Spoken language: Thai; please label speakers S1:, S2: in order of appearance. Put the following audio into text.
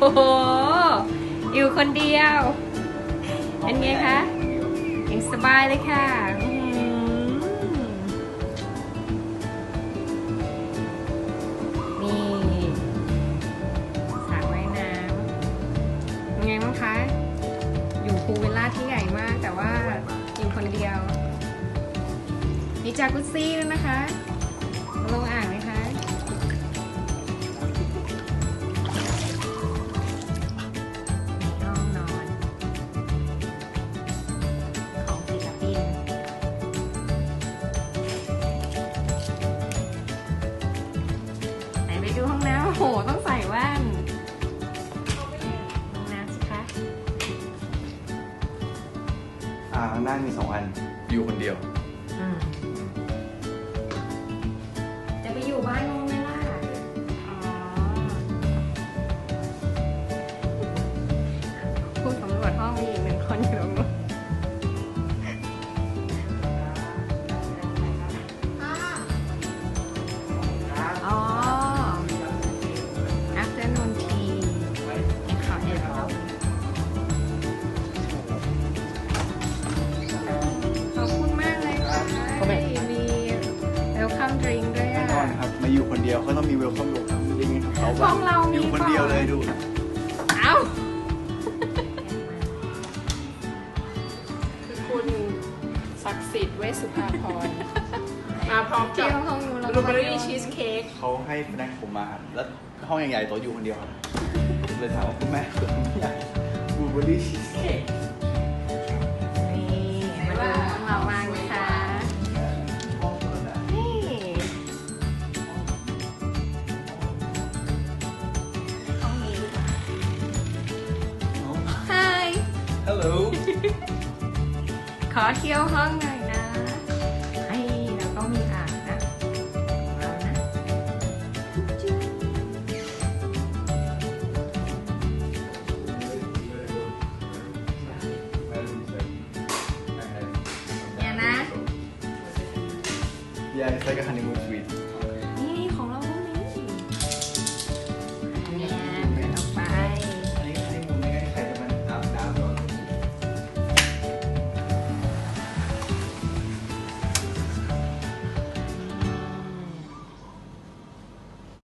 S1: โอ้โหอยู่คนเดียวเป็นไงคะยังสบายเลยค่ะนี่สระว่ายน้ำยังไงบ้างคะ อยู่พูลวิลล่าที่ใหญ่มาก แต่ว่าอยู่คนเดียวมีจากุซี่ด้วยนะคะลงอ่าง ห้องน้ำโอ้โหต้องใส่แว่นห้องน้ำสิคะ
S2: อ่านั่งมีสองอัน อยู่คนเดียว
S1: อืมจะไปอยู่บ้านนู้น welcome drink ด้วย
S2: แน่
S1: อะ
S2: นอนครับ มาอยู่คนเดียวเขาต้องมีเวลคัมลูกครับจริงๆครับเขา
S1: ห้องเรามี
S2: อยู่คนเดียวเลยดู
S1: เอ้า
S3: คือคุณศักดิ์สิทธิ์เวชสุภาพร มาพร้อม
S1: เที่
S3: กับ
S1: ยวห้องนู้นแล้ว
S3: บลูเบอรี่ชีสเค้ก
S2: เขาให้แนะผมมาแล้วห้องใหญ่ๆตัวอยู่คนเดียวครับเลยถามว่าคุณแม่เกิดไม่ใหญ่บูเบอรี่ชีสเค้ก ฮัลโหล
S1: ขอเที่ยวห้องหน่อยนะ ให้เราต้องมีอ่างนะของเรานะจุ๊บเนี่ยนะ
S2: Yeah, it's like a honeymoon suite.